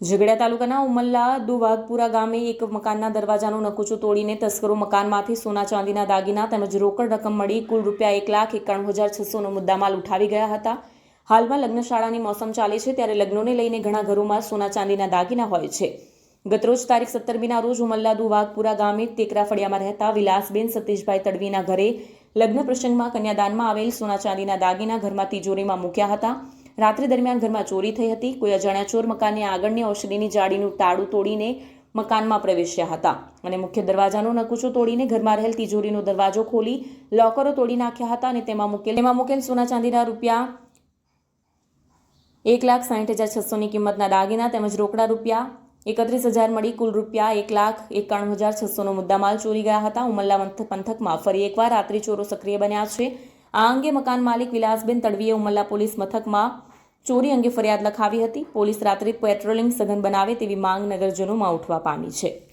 ઝઘડિયા તાલુકાના ઉમલ્લા દુવાગપુરા ગામે એક મકાનના દરવાજાનું નકુચું તોડીને તસ્કરો મકાનમાંથી સોના ચાંદીના દાગીના તેમજ રોકડ રકમ મળી કુલ રૂપિયા એક લાખ એકાણું હજાર છસોનો મુદ્દામાલ ઉઠાવી ગયા હતા. હાલમાં લગ્નશાળાની મોસમ ચાલે છે ત્યારે લગ્નોને લઈને ઘણા ઘરોમાં સોના ચાંદીના દાગીના હોય છે. ગતરોજ તારીખ સત્તરમીના રોજ ઉમલ્લા વાઘપુરા ગામે ટેકરા ફળિયામાં રહેતા વિલાસબેન સતીશભાઈ તડવીના ઘરે લગ્ન પ્રસંગમાં કન્યાદાનમાં આવેલ સોના ચાંદીના દાગીના ઘરમાં તિજોરીમાં મૂક્યા હતા. રાત્રિ દરમિયાન ઘરમાં ચોરી થઈ હતી. કોઈ અજાણ્યા ચોર મકાનની આગળની ઔષધિની જાળીનું તાળું તોડીને મકાનમાં પ્રવેશ્યા હતા અને મુખ્ય દરવાજાનો નકુચો તોડીને ઘરમાં રહેલ તિજોરીનો દરવાજો ખોલી લોકરો તોડી નાખ્યા હતા અને તેમાં મૂકેલ તેમાં મૂકેલ સોના ચાંદીના રૂપિયા એક લાખ સાઠ હજાર છસોની કિંમતના દાગીના તેમજ રોકડા રૂપિયા એકત્રીસ હજાર મળી કુલ રૂપિયા એક લાખ એકાણું હજાર છસોનો મુદ્દામાલ ચોરી ગયા હતા. ઉમલ્લા પંથ- પંથકમાં ફરી એકવાર રાત્રિ ચોરો સક્રિય બન્યા છે. આ અંગે મકાન માલિક વિલાસબેન તડવીએ ઉમલ્લા પોલીસ મથકમાં ચોરી અંગે ફરિયાદ લખાવી હતી. પોલીસ રાત્રિ પેટ્રોલિંગ સઘન બનાવે તેવી માંગ નગરજનોમાં ઉઠવા પામી છે.